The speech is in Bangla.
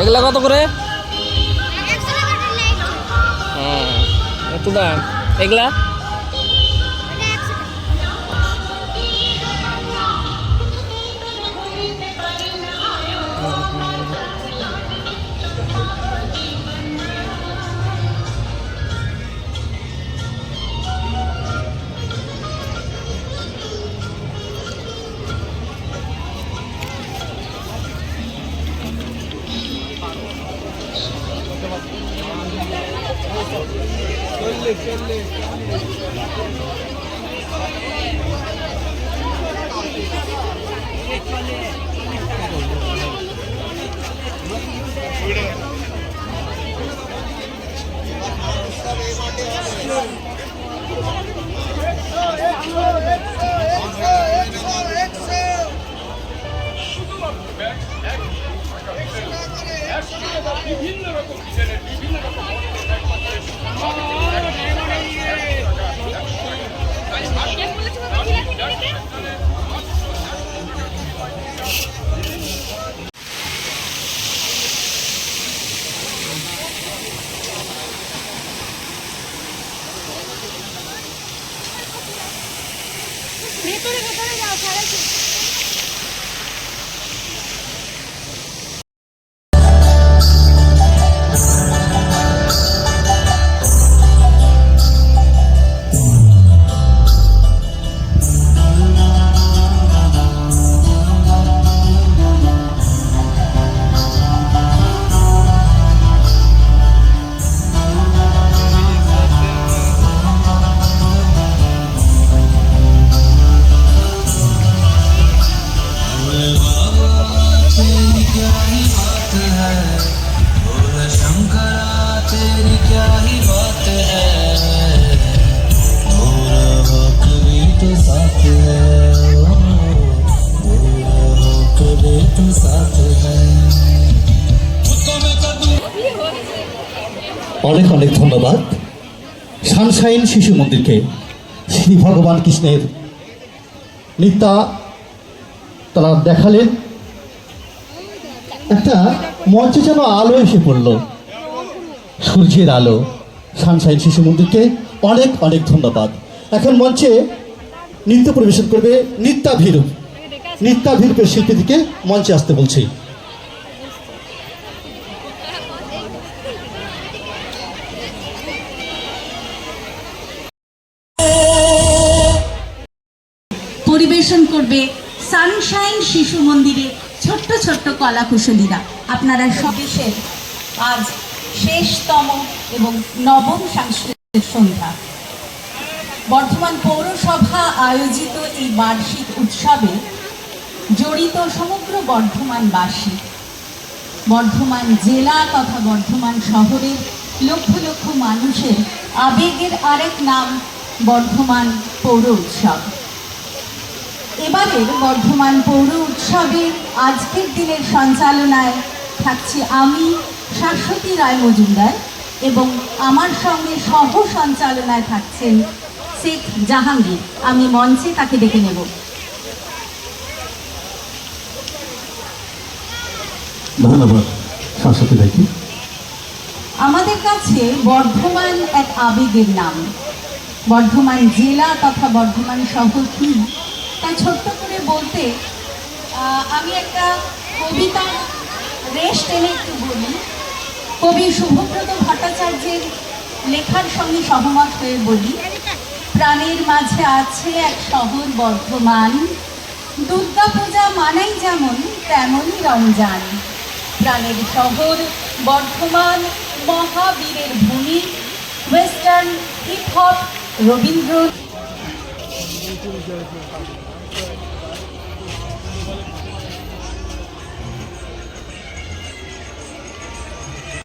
এগুলা কত করে? হ্যাঁ এগুলা? Chole, chole. メートルが誰が অনেক অনেক ধন্যবাদ। সানশাইন শিশু মন্দিরকে শ্রী ভগবান কৃষ্ণের নিত্যা তারা দেখালেন। একটা মঞ্চে যেন আলো এসে পড়ল। সূর্যের আলো সানশাইন শিশু মন্দিরকে অনেক অনেক ধন্যবাদ। এখন মঞ্চে নৃত্য পরিবেশন করবে নিত্যা ভীরু নিত্যা ভীরুপের শিল্পীদিকে মঞ্চে আসতে বলছি। পরিবেশন করবে সানশাইন শিশু মন্দিরে ছোট্ট কলাকুশলীরা। আপনারা সবিশের আজ শেষতম এবং নবম সাংস্কৃতিক সন্ধ্যা। বর্ধমান পৌরসভা আয়োজিত এই বার্ষিক উৎসবে জড়িত সমগ্র বর্ধমানবাসী, বর্ধমান জেলা তথা বর্ধমান শহরের লক্ষ লক্ষ মানুষের আবেগের আরেক নাম বর্ধমান পৌর উৎসব। এবারের বর্ধমান পৌর উৎসবের আজকের দিনের সঞ্চালনায় থাকছি আমি শাশ্বতী রায় মজুমদার এবং আমার সঙ্গে সহ সঞ্চালনায় থাকছেন শেখ জাহাঙ্গীর। আমি মঞ্চে তাকে ডেকে নেব। ধন্যবাদ সরস্বতী ভাইকে। আমাদের কাছে বর্ধমান এক আবেগের নাম। বর্ধমান জেলা তথা বর্ধমান শহর কি? তাই ছোট্ট করে বলতে আমি একটা কবিতা রেশ টেনে একটু বলি। কবি শুভব্রত ভট্টাচার্যের লেখার সঙ্গে সহমত হয়ে বলি, প্রাণের মাঝে আছে এক শহর বর্ধমান। দুর্গা পূজা মানাই যেমন, তেমনই রমজান। প্রাণের শহর বর্ধমান মহাবীরের ভূমি western hip hop Rabindra Thank you.